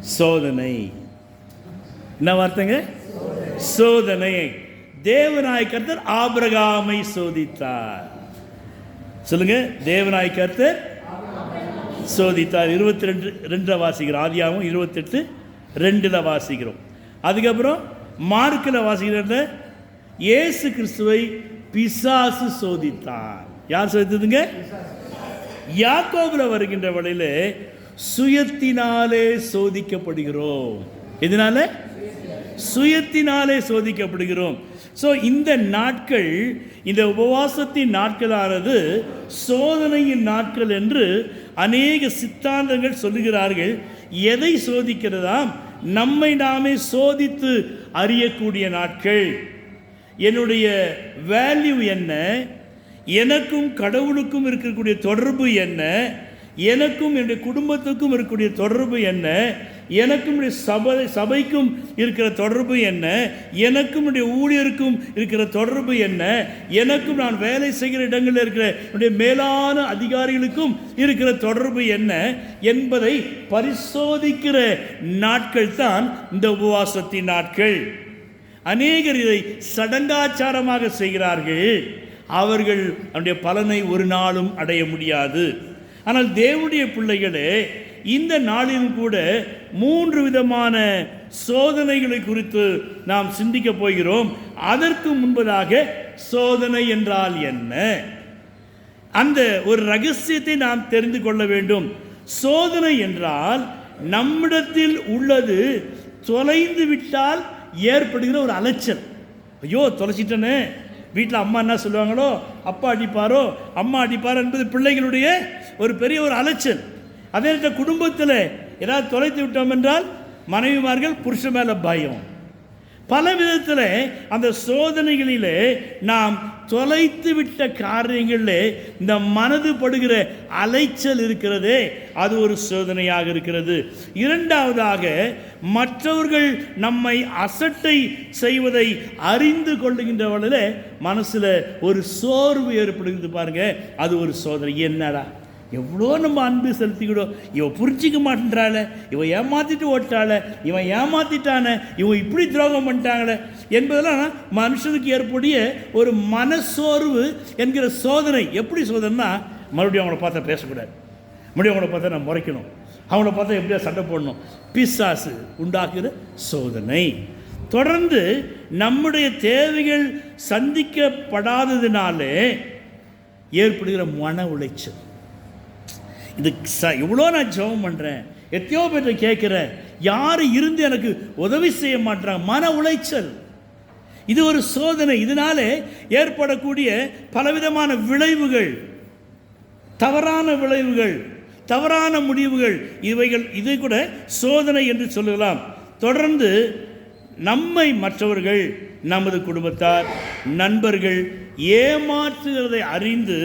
சோதனை. என்ன வார்த்தைங்க? சோதனை. தேவனாய் கர்த்தர் ஆபிரகாமை சோதித்தார். சொல்லுங்க தேவனாய் கர்த்தர் சோதித்தார். இருபத்தி ரெண்டு ரெண்டில் வாசிக்கிறோம். ஆதியாகவும் இருபத்தெட்டு ரெண்டில் வாசிக்கிறோம். அதுக்கப்புறம் மார்க்கில் வாசிக்கிறத இயேசு கிறிஸ்துவை பிசாசு சோதித்தான் யார் சோதித்ததுங்க? யாக்கோபுல வருகின்ற வழியில சுயத்தினாலே சோதிக்கப்படுகிறோம். எதனால? சுயத்தினாலே சோதிக்கப்படுகிறோம். ஸோ இந்த நாட்கள் இந்த உபவாசத்தின் நாட்களானது சோதனையின் நாட்கள் என்று அநேக சித்தாந்தங்கள் சொல்லுகிறார்கள். எதை சோதிக்கிறதாம்? நம்மை நாமே சோதித்து அறியக்கூடிய நாட்கள். என்னுடைய வேல்யூ என்ன? எனக்கும் கடவுளுக்கும் இருக்கக்கூடிய தொடர்பு என்ன? எனக்கும் என்னுடைய குடும்பத்துக்கும் இருக்கக்கூடிய தொடர்பு என்ன? எனக்கும் என்னுடைய சபை சபைக்கும் இருக்கிற தொடர்பு என்ன? எனக்கும் என்னுடைய ஊழியருக்கும் இருக்கிற தொடர்பு என்ன? எனக்கும் நான் வேலை செய்கிற இடங்களில் இருக்கிற என்னுடைய மேலான அதிகாரிகளுக்கும் இருக்கிற தொடர்பு என்ன? என்பதை பரிசோதிக்கிற நாட்கள் தான் இந்த உபவாசத்தின் நாட்கள். அநேகர் இதை சடங்காச்சாரமாக செய்கிறார்கள். அவர்கள் அவனுடைய பலனை ஒரு நாளும் அடைய முடியாது. ஆனால் தேவனுடைய பிள்ளைகளே இந்த நாளிலும் கூட மூன்று விதமான சோதனைகளை குறித்து நாம் சிந்திக்க போகிறோம். அதற்கு முன்பதாக சோதனை என்றால் என்ன? அந்த ஒரு ரகசியத்தை நாம் தெரிந்து கொள்ள வேண்டும். சோதனை என்றால் நம்மிடத்தில் உள்ளது தொலைந்து விட்டால் ஏற்படுகிற ஒரு அலைச்சல். ஐயோ தொலைச்சிட்டனே. வீட்டில் அம்மா என்ன சொல்லுவாங்களோ? அப்பா அடிப்பாரோ? அம்மா அடிப்பாரோ என்பது பிள்ளைகளுடைய ஒரு பெரிய ஒரு அலைச்சல். அதே நேரத்தில் குடும்பத்தில் ஏதாவது தொலைத்து விட்டோம் என்றால் மனைவிமார்கள் புருஷ மேலே பயம். பல விதத்தில் அந்த சோதனைகளிலே நாம் தொலைத்து விட்ட காரியங்களில் இந்த மனது படுகிற அலைச்சல் இருக்கிறதே அது ஒரு சோதனையாக இருக்கிறது. இரண்டாவதாக மற்றவர்கள் நம்மை அசட்டை செய்வதை அறிந்து கொள்ளுகின்றவர்கள மனசில் ஒரு சோர்வு ஏற்படுகிறது பாருங்கள் அது ஒரு சோதனை. என்னடா? எவ்வளோ நம்ம அன்பு செலுத்திக்கிடும் இவன் புரிஞ்சிக்க மாட்டேன்றால இவன் ஏமாற்றிட்டு ஓட்டாள இவன் ஏமாற்றிட்டான இவன் இப்படி துரோகம் பண்ணிட்டாங்களே என்பதெல்லாம் மனுஷனுக்கு ஏற்படைய ஒரு மனசோர்வு என்கிற சோதனை. எப்படி சோதனைனா மறுபடியும் அவங்கள பார்த்தா பேசக்கூடாது. மறுபடியும் அவங்கள பார்த்தா நான் முறைக்கணும். அவங்கள பார்த்தா எப்படியா சண்டை போடணும். பிசாசு உண்டாக்குற சோதனை. தொடர்ந்து நம்முடைய தேவைகள் சந்திக்கப்படாததினாலே ஏற்படுகிற மன உளைச்சல். இது ச இவ்வளோ நான் ஜெபம் பண்ணுறேன் எத்தையோ பேர்ட்ட கேட்குறேன். யார் இருந்து எனக்கு உதவி செய்ய மாட்டாங்க மன உளைச்சல். இது ஒரு சோதனை. இதனாலே ஏற்படக்கூடிய பலவிதமான விளைவுகள். தவறான விளைவுகள் தவறான முடிவுகள் இவைகள் இதை கூட சோதனை என்று சொல்லலாம். தொடர்ந்து நம்மை மற்றவர்கள் நமது குடும்பத்தார் நண்பர்கள் ஏமாற்றுகிறதை அறிந்து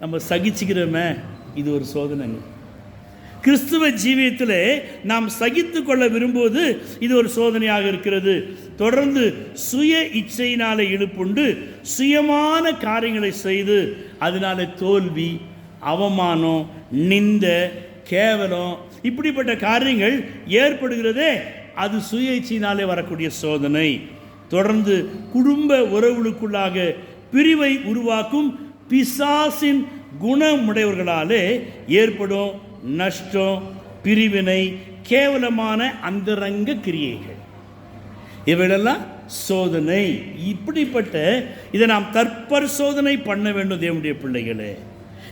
நம்ம சகிச்சுக்கிறோமே. இது ஒரு சோதனைங்க கிறிஸ்துவ ஜீவியத்தில் நாம் சகித்து கொள்ள விரும்புவது இது ஒரு சோதனையாக இருக்கிறது. தொடர்ந்து சுய இச்சையினாலே இழுப்புண்டு சுயமான காரியங்களை செய்து அதனால தோல்வி அவமானம் நிந்த கேவலம் இப்படிப்பட்ட காரியங்கள் ஏற்படுகிறதே அது சுய இச்சையினாலே வரக்கூடிய சோதனை. தொடர்ந்து குடும்ப உறவுகளுக்குள்ளாக பிரிவை உருவாக்கும் பிசாசின் குணமுடையவர்களாலே ஏற்படும் நஷ்டம் பிரிவினை கேவலமான அந்தரங்க கிரியைகள். இவைகளெல்லாம் சோதனை. இப்படிப்பட்ட இதை நாம் தற்பரிசோதனை பண்ண வேண்டும் தேவனுடைய பிள்ளைகளே.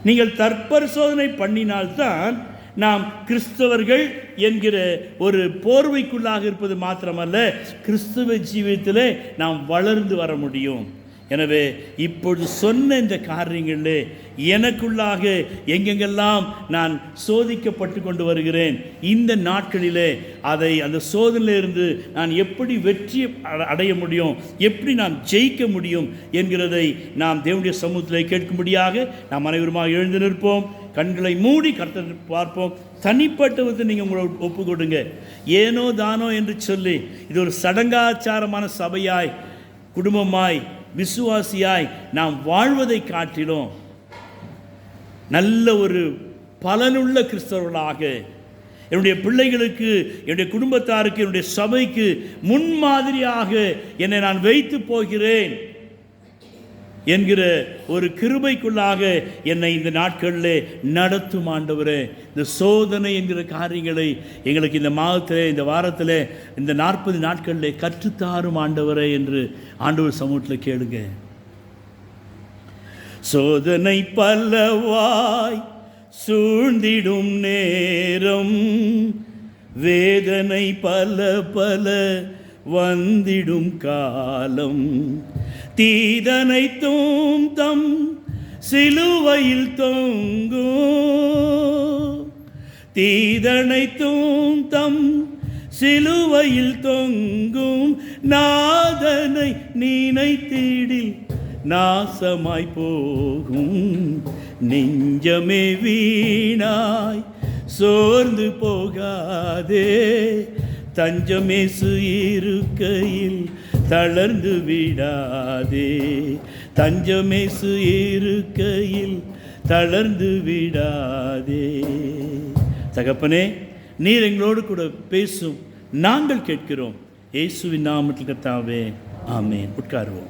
நீங்கள் தற்பரிசோதனை பண்ணினால்தான் நாம் கிறிஸ்தவர்கள் என்கிற ஒரு போர்வைக்குள்ளாக இருப்பது மாத்திரமல்ல கிறிஸ்துவ ஜீவியத்தில் நாம் வளர்ந்து வர முடியும். எனவே இப்பொழுது சொன்ன இந்த காரியங்களில் எனக்குள்ளாக எங்கெங்கெல்லாம் நான் சோதிக்கப்பட்டு கொண்டு வருகிறேன் இந்த நாட்களிலே அதை அந்த சோதனையிலிருந்து நான் எப்படி வெற்றி அட- அடைய முடியும் எப்படி நான் ஜெயிக்க முடியும் என்கிறதை நாம் தேவனுடைய சமூகத்திலே கேட்கும்படியாக நாம் அனைவருமாக எழுந்து நிற்போம் கண்களை மூடி கர்த்தர் பார்ப்போம். தனிப்பட்ட விதத்தை நீங்கள் உங்களை ஒப்பு கொடுங்க ஏனோ தானோ என்று சொல்லி இது ஒரு சடங்காச்சாரமான சபையாய் குடும்பமாய் விசுவாசியாய் நாம் வாழ்வதை காட்டிலும் நல்ல ஒரு பலனுள்ள கிறிஸ்தவர்களாக என்னுடைய பிள்ளைகளுக்கு என்னுடைய குடும்பத்தாருக்கு என்னுடைய சபைக்கு முன்மாதிரியாக என்னை நான் வைத்து போகிறேன். என்கிற ஒரு கிருபைக்குள்ளாக என்னை இந்த நாட்களில் நடத்தும் ஆண்டவரே. இந்த சோதனை என்கிற காரியங்களை எங்களுக்கு இந்த மாதத்தில் இந்த வாரத்தில் இந்த நாற்பது நாட்களில் கற்றுத்தாரும் ஆண்டவரே என்று ஆண்டவர் சமூகத்தில் கேளுங்க. சோதனை பல்லவாய் சூழ்ந்திடும் நேரம் வேதனை பல பல வந்திடும் காலம். தீதனைத்தும் தம் சிலுவையில் தொங்கும் தீதனைத்தும் தம் சிலுவையில் தொங்கும். நாதனை நினைத்திடில் நாசமாய் போகும். நெஞ்சமே வீணாய் சோர்ந்து போகாதே. தஞ்சமேசு இருக்கையில் தளர்ந்து விடாதே. தஞ்சமேசு இருக்கையில் தளர்ந்து விடாதே. தகப்பனே நீர் எங்களோடு கூட பேசும் நாங்கள் கேட்கிறோம். இயேசுவின் நாமத்தில் கத்தாவே ஆமே உட்காருவோம்.